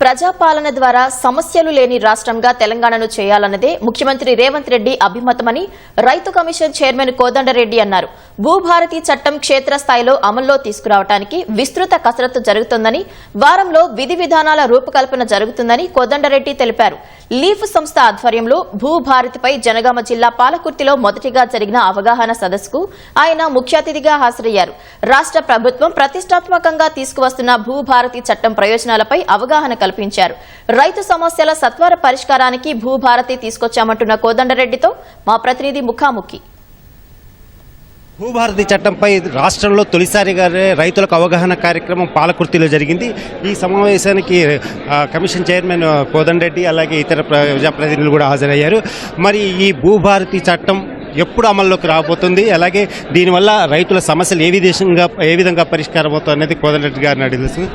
ప్రజాపాలన ద్వారా సమస్యలు లేని రాష్ట్రంగా తెలంగాణను చేయాలన్నదే ముఖ్యమంత్రి రేవంత్ రెడ్డి అభిమతమని రైతు కమిషన్ చైర్మన్ కోదండరెడ్డి అన్నారు. భూభారతి చట్టం క్షేత్రస్థాయిలో అమల్లో తీసుకురావడానికి విస్తృత కసరత్తు జరుగుతుందని వారంలో విధి విధానాల రూపకల్పన జరుగుతుందని కోదండరెడ్డి తెలిపారు. లీఫ్ సంస్థ ఆధ్వర్యంలో భూభారతిపై జనగామ జిల్లా పాలకుర్తిలో మొదటిగా జరిగిన అవగాహన సదస్సుకు ఆయన ముఖ్య అతిథిగా హాజరయ్యారు. రాష్ట్ర ప్రభుత్వం ప్రతిష్టాత్మకంగా తీసుకువస్తున్న భూభారతి చట్టం ప్రయోజనాలపై అవగాహన కల్పించారు. రైతు సమస్యల సత్వర పరిష్కారానికి భూభారతి తీసుకొచ్చామంటున్న కోదండరెడ్డితో మా ప్రతినిధి ముఖాముఖి. భూభారతి చట్టంపై రాష్ట్రంలో తొలిసారిగా రైతులకు అవగాహన కార్యక్రమం పాలకుర్తిలో జరిగింది. ఈ సమావేశానికి కమిషన్ చైర్మన్ కోదండరెడ్డి అలాగే ఇతర ప్రజాప్రతినిధులు కూడా హాజరయ్యారు. మరి ఈ భూభారతి చట్టం ఎప్పుడు అమల్లోకి రాబోతుంది? అలాగే దీనివల్ల రైతుల సమస్యలు ఏ విధంగా ఏ విధంగా పరిష్కారం అవుతుంది అనేది కోదండరెడ్డి గారిని అడిగి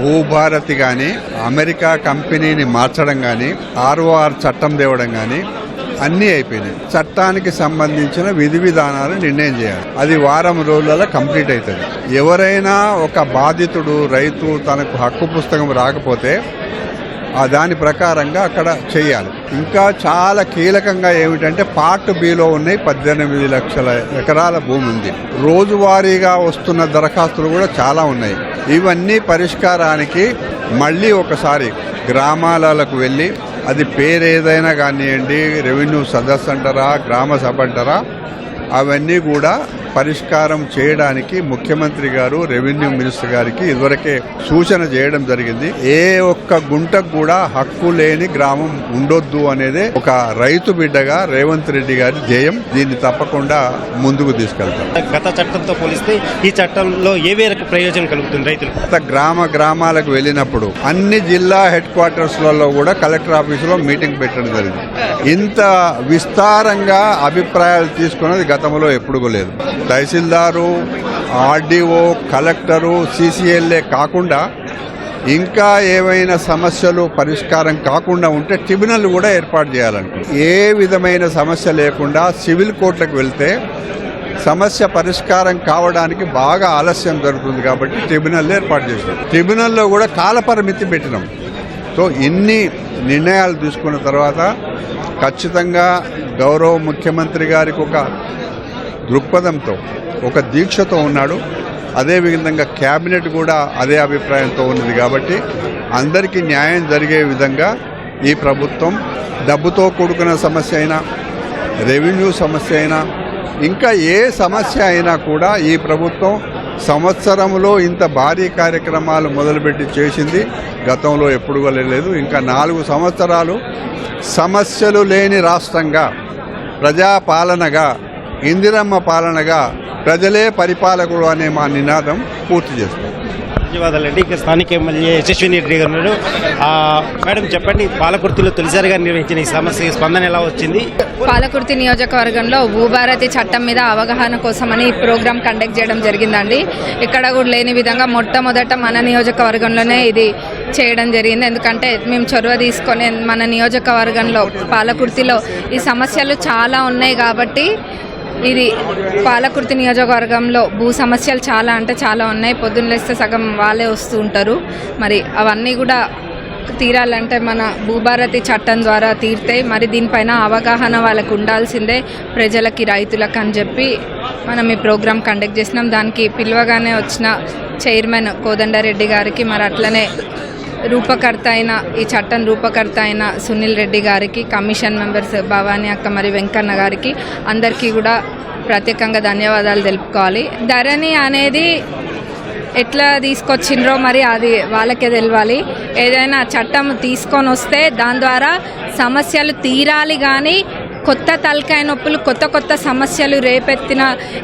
భూభారతి కానీ అమెరికా కంపెనీని మార్చడం కానీ ఆర్ఓఆర్ చట్టం తేవడం కానీ అన్నీ అయిపోయినాయి. చట్టానికి సంబంధించిన విధి విధానాలు నిర్ణయం చేయాలి. అది వారం రోజులలో కంప్లీట్ అవుతుంది. ఎవరైనా ఒక బాధితుడు రైతు తనకు హక్కు పుస్తకం రాకపోతే ఆ దాని ప్రకారంగా అక్కడ చేయాలి. ఇంకా చాలా కీలకంగా ఏమిటంటే పార్ట్ బిలో ఉన్నాయి పద్దెనిమిది లక్షల ఎకరాల భూమి ఉంది. రోజువారీగా వస్తున్న దరఖాస్తులు కూడా చాలా ఉన్నాయి. ఇవన్నీ పరిష్కారానికి మళ్ళీ ఒకసారి గ్రామాలకు వెళ్ళి అది పేరు ఏదైనా కానివ్వండి రెవెన్యూ సదస్సు అంటారా గ్రామ సభ అంటారా అవన్నీ కూడా పరిష్కారం చేయడానికి ముఖ్యమంత్రి గారు రెవెన్యూ మినిస్టర్ గారికి ఇదివరకే సూచన చేయడం జరిగింది. ఏ ఒక్క గుంటకు కూడా హక్కు లేని గ్రామం ఉండొద్దు అనేది ఒక రైతు బిడ్డగా రేవంత్ రెడ్డి గారి ధ్యేయం. దీన్ని తప్పకుండా ముందుకు తీసుకెళ్తాం. గత చట్టంతో పోలిస్తే ఈ చట్టంలో ఏ మేరకు ప్రయోజనం కలుగుతుంది రైతులకు? కొత్త గ్రామ గ్రామాలకు వెళ్ళినప్పుడు అన్ని జిల్లా హెడ్ క్వార్టర్స్లలో కూడా కలెక్టర్ ఆఫీసులో మీటింగ్ పెట్టడం జరిగింది. ఇంత విస్తారంగా అభిప్రాయాలు తీసుకున్నది గతంలో ఎప్పుడు లేదు. తహసీల్దారు ఆర్డీఓ కలెక్టరు సీసీఎల్ఏ కాకుండా ఇంకా ఏవైనా సమస్యలు పరిష్కారం కాకుండా ఉంటే ట్రిబ్యునల్ కూడా ఏర్పాటు చేయాలనుకుంటున్నాం ఏ విధమైన సమస్య లేకుండా సివిల్ కోర్టులకు వెళ్తే సమస్య పరిష్కారం కావడానికి బాగా ఆలస్యం జరుగుతుంది కాబట్టి ట్రిబ్యునల్ ఏర్పాటు చేసినాం. ట్రిబ్యునల్లో కూడా కాలపరిమితి పెట్టినాం. సో ఇన్ని నిర్ణయాలు తీసుకున్న తర్వాత ఖచ్చితంగా గౌరవ ముఖ్యమంత్రి గారికి ఒక దృక్పథంతో ఒక దీక్షతో ఉన్నాడు. అదేవిధంగా క్యాబినెట్ కూడా అదే అభిప్రాయంతో ఉన్నది కాబట్టి అందరికీ న్యాయం జరిగే విధంగా ఈ ప్రభుత్వం డబ్బుతో కూడుకున్న సమస్య అయినా రెవెన్యూ సమస్య అయినా ఇంకా ఏ సమస్య అయినా కూడా ఈ ప్రభుత్వం సంవత్సరంలో ఇంత భారీ కార్యక్రమాలు మొదలుపెట్టి చేసింది గతంలో ఎప్పుడు కూడా లేదు. ఇంకా నాలుగు సంవత్సరాలు సమస్యలు లేని రాష్ట్రంగా ప్రజాపాలనగా ఇందిరమ్మ పాలనగా ప్రజలే పరిపాలకుడు అనే మా నినాదం పూర్తి చేస్తాం. ధన్యవాదాలండి ఇక్కడ స్థానిక ఎమ్మెల్యే యశస్విని రెడ్డి గారు ఉన్నారు. ఆ, మేడం చెప్పండి పాలకుర్తిలో తొలిసారిగా నిర్వహించిన ఈ సమస్య స్పందన ఎలా వచ్చింది? పాలకుర్తి నియోజకవర్గంలో భూభారతి చట్టం మీద అవగాహన కోసమని ఈ ప్రోగ్రాం కండక్ట్ చేయడం జరిగిందండి. ఇక్కడ కూడా లేని విధంగా మొట్టమొదట మన నియోజకవర్గంలోనే ఇది చేయడం జరిగింది. ఎందుకంటే మేము చొరవ తీసుకొని మన నియోజకవర్గంలో పాలకుర్తిలో ఈ సమస్యలు చాలా ఉన్నాయి కాబట్టి ఇది పాలకుర్తి నియోజకవర్గంలో భూ సమస్యలు చాలా అంటే చాలా ఉన్నాయి. పొద్దున్న లేస్తే సగం వాళ్ళే వస్తూ ఉంటారు. మరి అవన్నీ కూడా తీరాలంటే మన భూభారతి చట్టం ద్వారా తీర్తాయి. మరి దీనిపైన అవగాహన వాళ్ళకు ఉండాల్సిందే. ప్రజలకి రైతులకు అని చెప్పి మనం ఈ ప్రోగ్రాం కండక్ట్ చేసినాం. దానికి పిలవగానే వచ్చిన చైర్మన్ కోదండారెడ్డి గారికి మరి అట్లనే రూపకర్త అయిన ఈ చట్టం రూపకర్త అయిన సునీల్ రెడ్డి గారికి కమిషన్ మెంబర్స్ భవానీ అక్క మరి వెంకన్న గారికి అందరికీ కూడా ప్రత్యేకంగా ధన్యవాదాలు తెలుపుకోవాలి. ధరణి అనేది ఎట్లా తీసుకొచ్చిండ్రో మరి అది వాళ్ళకే తెలియాలి ఏదైనా చట్టం తీసుకొని వస్తే దాని ద్వారా సమస్యలు తీరాలి కానీ కొత్త తలకాయ నొప్పులు కొత్త కొత్త సమస్యలు రేపెత్తిన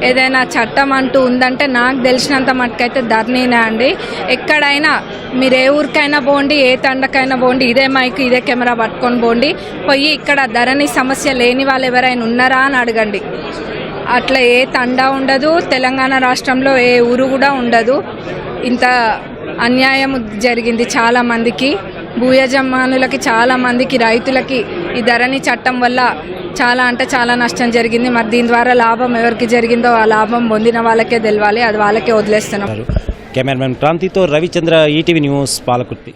ఏదైనా చట్టం అంటూ ఉందంటే నాకు తెలిసినంత మటుకైతే ధర్నీనే అండి. ఎక్కడైనా మీరు ఏ ఊరికైనా పోండి ఏ తండకైనా పోండి ఇదే మైక్ ఇదే కెమెరా పట్టుకొని పోండి. పోయి ఇక్కడ ధరణి సమస్య లేని వాళ్ళు ఎవరైనా ఉన్నారా అని అడగండి. అట్లా ఏ తండా ఉండదు తెలంగాణ రాష్ట్రంలో ఏ ఊరు కూడా ఉండదు. ఇంత అన్యాయం జరిగింది చాలా మందికి. భూయజమానులకి చాలా మందికి రైతులకి ఈ ధరణి చట్టం వల్ల చాలా అంటే చాలా నష్టం జరిగింది. మరి దీని ద్వారా లాభం ఎవరికి జరిగిందో ఆ లాభం పొందిన వాళ్ళకే తెలియాలి అది వాళ్ళకే వదిలేస్తున్నారు కెమెరామెన్ క్రాంతితో రవిచంద్ర ఈటీవీ న్యూస్ పాలకుర్తి.